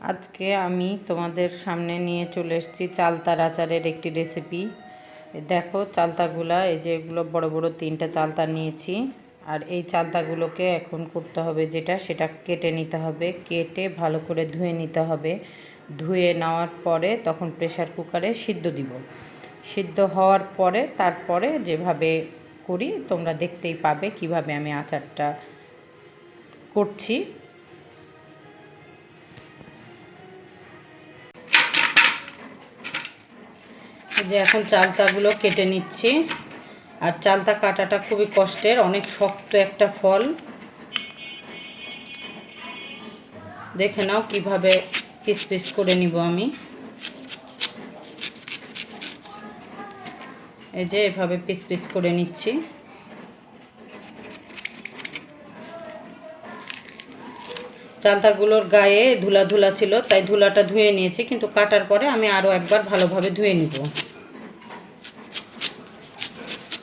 আজকে আমি তোমাদের সামনে নিয়ে চলে এসেছি চালতার আচারের একটি রেসিপি দেখো চালতাগুলা, এই যে এগুলো বড় বড় তিনটা চালতা নিয়েছি। আর এই চালতাগুলোকে এখন করতে হবে যেটা, সেটা কেটে নিতে হবে। কেটে ভালো করে ধুয়ে নিতে হবে। ধুয়ে নেওয়ার পরে তখন প্রেশার কুকারে সিদ্ধ দিব। সিদ্ধ হওয়ার পরে, তারপরে যেভাবে করি, তোমরা দেখতেই পাবে কীভাবে আমি আচারটা করছি। যে এখন চালতাগুলো কেটে নিচ্ছি। আর চালতা কাটাটা খুবই কষ্টের, অনেক শক্ত একটা ফল। দেখে নাও কীভাবে পিস পিস করে নিব আমি। এই যে এভাবে পিস পিস করে নিচ্ছি। চালতাগুলোর গায়ে ধুলা ধুলা ছিল, তাই ধুলাটা ধুয়ে নিয়েছি, কিন্তু কাটার পরে আমি আরও একবার ভালোভাবে ধুয়ে নিব।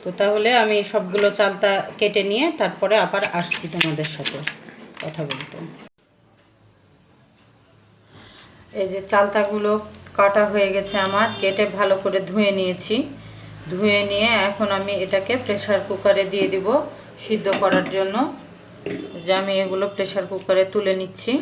তো তাহলে আমি সবগুলো চালতা কেটে নিয়ে তারপরে আবার আসছি তোমাদের সাথে কথা বলতে। এই যে চালতাগুলো কাটা হয়ে গেছে আমার, কেটে ভালো করে ধুয়ে নিয়েছি। ধুয়ে নিয়ে এখন আমি এটাকে প্রেসার কুকারে দিয়ে দিব সিদ্ধ করার জন্য। যে আমি এগুলো প্রেসার কুকারে তুলে নিচ্ছি।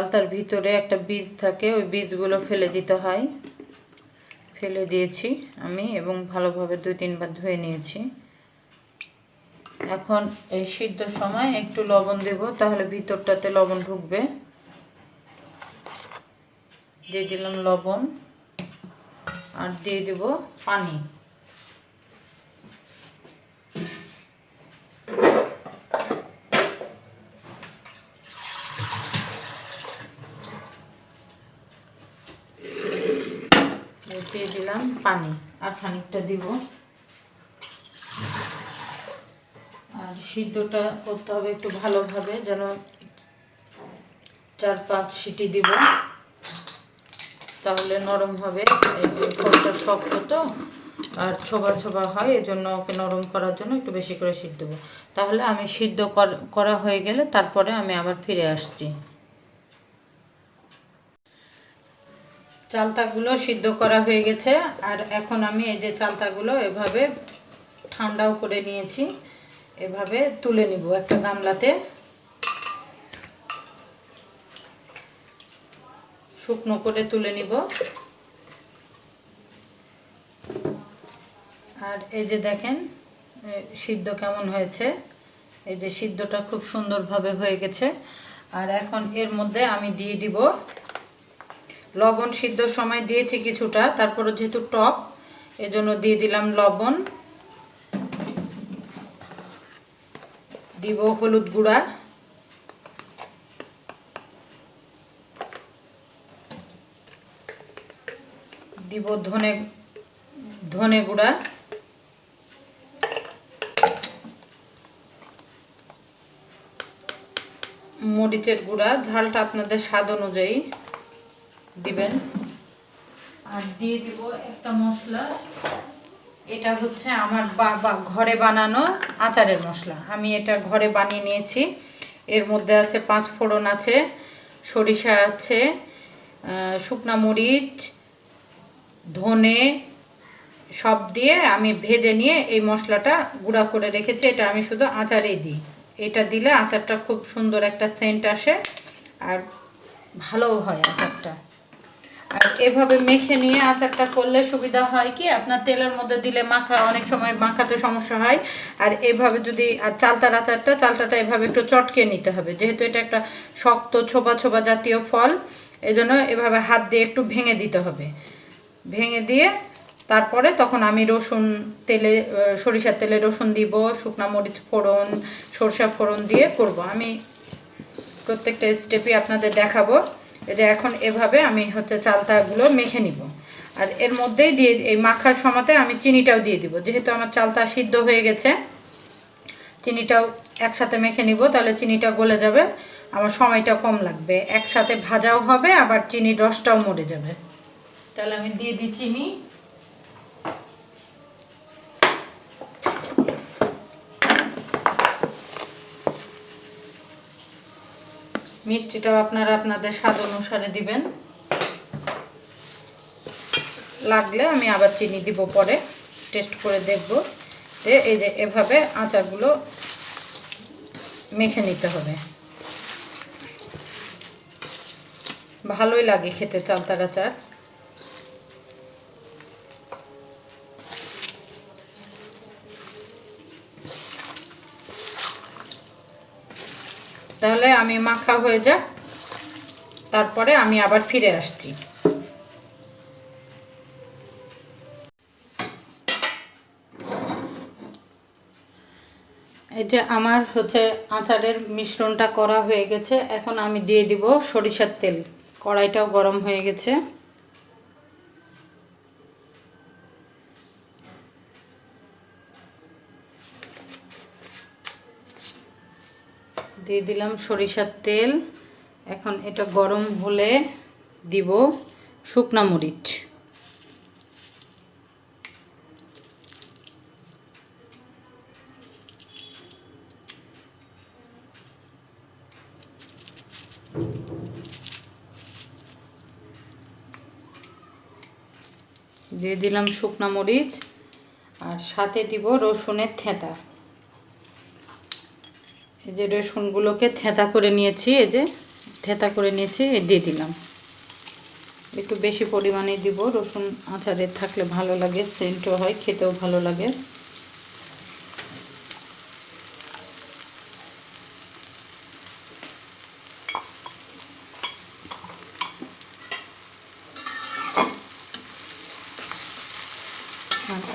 চালতার ভিতরে একটা বীজ থাকে, ওই বীজগুলো ফেলে দিতে হয়। ফেলে দিয়েছি আমি এবং ভালোভাবে দুই তিনবার ধুয়ে নিয়েছি। এখন এই সিদ্ধ সময় একটু লবণ দেব, তাহলে ভিতরটাতে লবণ ঢুকবে। দিয়ে দিলাম লবণ, আর দিয়ে দেব পানি। দিয়ে দিলাম পানি, আর খানিকটা দিব। আর সিদ্ধটা করতে হবে একটু ভালোভাবে, যেন চার পাঁচ সিটি দিব। তাহলে নরম হবে ফলটা শক্ত তো, আর ছোবা ছোবা হয়, এজন্য ওকে নরম করার জন্য একটু বেশি করে সিদ্ধ দেবো। তাহলে আমি সিদ্ধ করা হয়ে গেলে তারপরে আমি আবার ফিরে আসছি। চালতাগুলো সিদ্ধ করা হয়ে গেছে। আর এখন আমি এই যে চালতাগুলো এভাবে ঠান্ডাও করে নিয়েছি। এভাবে তুলে নিব একটা গামলাতে। শুকনো করে তুলে নিব। আর এই যে দেখেন সিদ্ধ কেমন হয়েছে। এই যে সিদ্ধটা খুব সুন্দরভাবে হয়ে গেছে। আর এখন এর মধ্যে আমি দিয়ে দিব লবণ সিদ্ধ সময় দিয়েছি কিছুটা তারপরে যেহেতু টক, এজন্য দিয়ে দিলাম লবণ। দিব হলুদ গুঁড়া। দিব ধনে ধনে গুঁড়া। মরিচের গুঁড়া, ঝালটা আপনাদের স্বাদ অনুযায়ী। দিবেন। আর দিয়ে দিব একটা মশলা। এটা হচ্ছে আমার বাবা ঘরে বানানো আচারের মশলা। আমি এটা ঘরে বানিয়ে নিয়েছি। এর মধ্যে আছে পাঁচ ফোড়ন আছে, সরিষা আছে শুকনা মরিচ, ধনে, সব দিয়ে আমি ভেজে নিয়ে এই মশলাটা গুঁড়া করে রেখেছি। এটা আমি শুধু আচারেই দিই। এটা দিলে আচারটা খুব সুন্দর একটা সেন্ট আসে আর ভালোও হয় আচারটা। আর এভাবে মেখে নিয়ে আচারটা করলে সুবিধা হয় কি? আপনার তেলের মধ্যে দিলে মাখা, অনেক সময় মাখাতে সমস্যা হয়। আর এভাবে যদি, আর চালতার আচারটা চালটাটা এভাবে একটু চটকে নিতে হবে। যেহেতু এটা একটা শক্ত ছোপা ছোপা জাতীয় ফল, এজন্য এভাবে হাত দিয়ে একটু ভেঙে দিতে হবে। ভেঙে দিয়ে তারপরে তখন আমি রসুন তেলে সরিষার তেলে রসুন দিব, শুকনা মরিচ ফোড়ন, সরষা ফোড়ন দিয়ে করব। আমি প্রত্যেকটা স্টেপই আপনাদের দেখাবো। এটা এখন এভাবে আমি হচ্ছে চালতাগুলো মেখে নিব। আর এর মধ্যেই দিয়ে এই মাখার সময়তে আমি চিনিটাও দিয়ে দিব। যেহেতু আমার চালতা সিদ্ধ হয়ে গেছে, চিনিটাও একসাথে মেখে নিব, তাহলে চিনিটা গলে যাবে, আমার সময়টা কম লাগবে। একসাথে ভাজাও হবে, আবার চিনির রসটাও মরে যাবে। তাহলে আমি দিয়ে দিই চিনি। মিষ্টিটাও আপনারা আপনাদের স্বাদ অনুসারে দিবেন। লাগলে আমি আবার চিনি দিব পরে টেস্ট করে দেখব। যে এই যে এভাবে আচারগুলো মেখে নিতে হবে। ভালোই লাগে খেতে চালতার আচার। তাহলে আমি মাখা হয়ে যাক। তারপরে আমি আবার ফিরে আসছি। এই যে আমার হচ্ছে আচারের মিশ্রণটা করা হয়ে গেছে। এখন আমি দিয়ে দিব সরিষার তেল। কড়াইটাও গরম হয়ে গেছে। দিয়ে দিলাম সরিষার তেল। এখন এটা গরম হলে দিব শুকনা মরিচ। দিয়ে দিলাম শুকনা মরিচ আর সাথে দিব রসুনের থেঁতা। এই যে রসুনগুলোকে থেঁতা করে নিয়েছি, এই যে থেঁতা করে নিয়েছি দিয়ে দিলাম। একটু বেশি পরিমাণে দিব, রসুন আচারে থাকলে ভালো লাগে, সেন্টও হয়, খেতেও ভালো লাগে।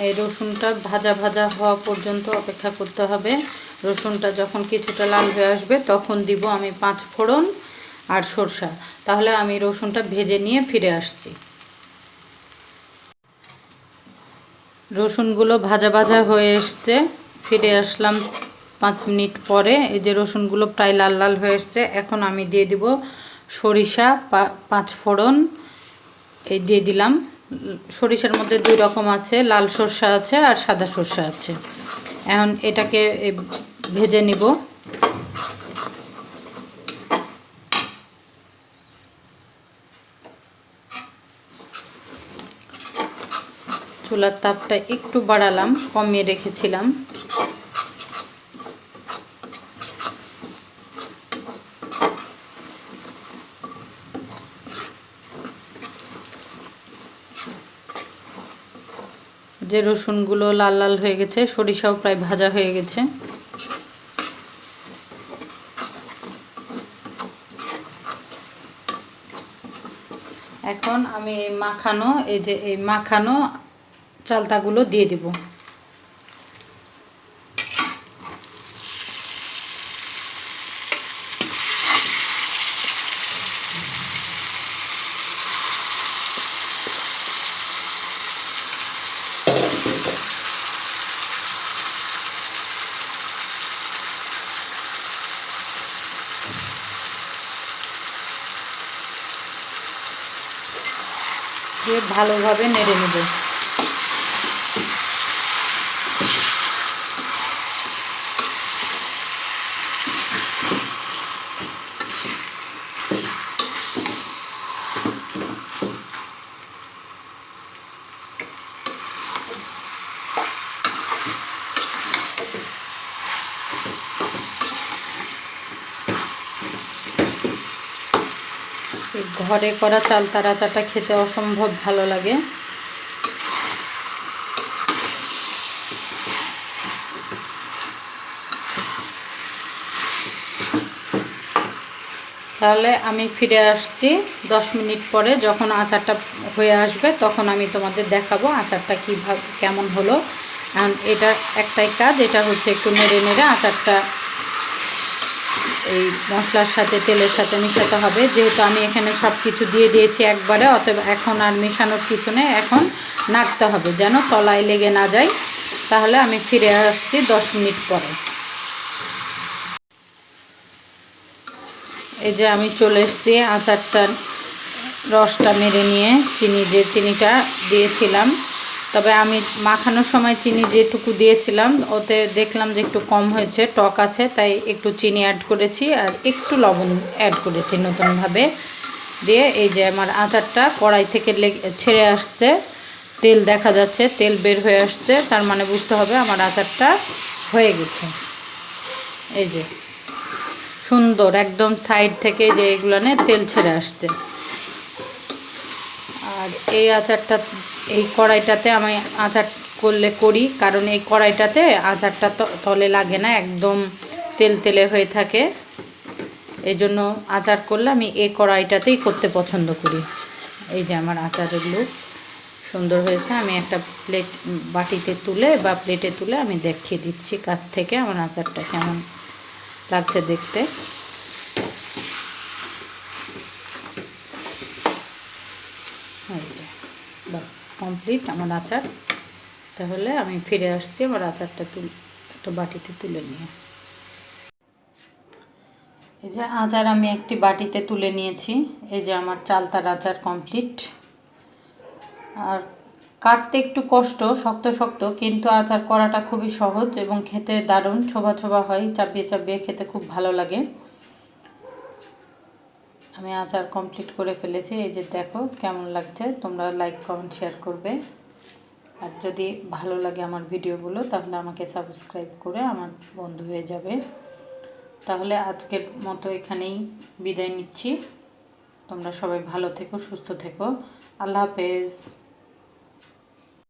এই রসুনটা ভাজা ভাজা হওয়া পর্যন্ত অপেক্ষা করতে হবে। রসুনটা যখন কিছুটা লাল হয়ে আসবে, তখন দিব আমি পাঁচ ফোড়ন আর সরষা। তাহলে আমি রসুনটা ভেজে নিয়ে ফিরে আসছি। রসুনগুলো ভাজা ভাজা হয়ে এসছে। ফিরে আসলাম পাঁচ মিনিট পরে। এই যে রসুনগুলো প্রায় লাল লাল হয়ে এসছে, এখন আমি দিয়ে দিব সরিষা পাঁচ ফোড়ন। এই দিয়ে দিলাম। সরিষার মধ্যে দুই রকম আছে, লাল সর্ষা আছে আর সাদা সর্ষা আছে। এখন এটাকে ভেজে নিব। চুলার তাপটা একটু বাড়ালাম, কমিয়ে রেখেছিলাম। যে রসুনগুলো লাল লাল হয়ে গেছে, সরিষাও প্রায় ভাজা হয়ে গেছে। এখন আমি মাখানো এই যে এই মাখানো চালতাগুলো দিয়ে দিব। দিয়ে ভালোভাবে নেড়ে নেব। ঘরে করা চাল চালতার আচারটা খেতে অসম্ভব ভালো লাগে। তাহলে আমি ফিরে আসছি দশ মিনিট পরে, যখন আচারটা হয়ে আসবে তখন আমি তোমাদের দেখাবো আচারটা কীভাবে, কেমন হলো। এটা একটাই কাজ, এটা হচ্ছে একটু নেড়ে নেড়ে আচারটা এই মশলার সাথে, তেলের সাথে মেশাতে হবে। যেহেতু আমি এখানে সব কিছু দিয়ে দিয়েছি একবারে, অতএব এখন আর মেশানোর কিছু নেই। এখন নাড়তে হবে যেন তলায় লেগে না যায়। তাহলে আমি ফিরে আসছি দশ মিনিট পরে। এই যে আমি চলে এসেছি আচারটার রসটা মেরে নিয়ে, চিনি যে চিনিটা দিয়েছিলাম। তবে আমি মাখানোর সময় চিনি যেটুকু দিয়েছিলাম, ওতে দেখলাম যে একটু কম হয়েছে, টক আছে, তাই একটু চিনি অ্যাড করেছি আর একটু লবণ অ্যাড করেছি নতুনভাবে। দিয়ে এই যে আমার আচারটা কড়াই থেকে ছেড়ে আসছে, তেল দেখা যাচ্ছে, তেল বের হয়ে আসছে, তার মানে বুঝতে হবে আমার আচারটা হয়ে গেছে। এই যে সুন্দর একদম সাইড থেকে যে এগুলো তেল ছেড়ে আসছে। আর এই আচারটা এই কড়াইটাতে আমি আচার করলে করি, কারণ এই কড়াইটাতে আচারটা তলে লাগে না, একদম তেল তেলে হয়ে থাকে। এই জন্য আচার করলে আমি এই কড়াইটাতেই করতে পছন্দ করি। এই যে আমার আচারের লুক সুন্দর হয়েছে, আমি একটা প্লেট বাটিতে তুলে বা প্লেটে তুলে আমি দেখিয়ে দিচ্ছি কাছ থেকে আমার আচারটা কেমন লাগছে দেখতে। কমপ্লিট আমার আচার? তাহলে আমি ফিরে আসছি, আমার আচারটা তুল একটা বাটিতে তুলে নিয়ে। এই যে আচার আমি একটি বাটিতে তুলে নিয়েছি, এই যে আমার চালতার আচার কমপ্লিট। আর কাটতে একটু কষ্ট, শক্ত শক্ত, কিন্তু আচার করাটা খুবই সহজ এবং খেতে দারুণ, ছোবা ছোবা হয়, চাপিয়ে চাপিয়ে খেতে খুব ভালো লাগে। আমি আচার কমপ্লিট করে ফেলেছি। এই যে দেখো কেমন লাগছে। তোমরা লাইক কমেন্ট শেয়ার করবে। আর যদি ভালো লাগে আমার ভিডিওগুলো, তাহলে আমাকে সাবস্ক্রাইব করে আমার বন্ধু হয়ে যাবে। তাহলে আজকের মতো এখানেই বিদায় নিচ্ছি। তোমরা সবাই ভালো থেকো, সুস্থ থেকো। আল্লাহ হাফেজ।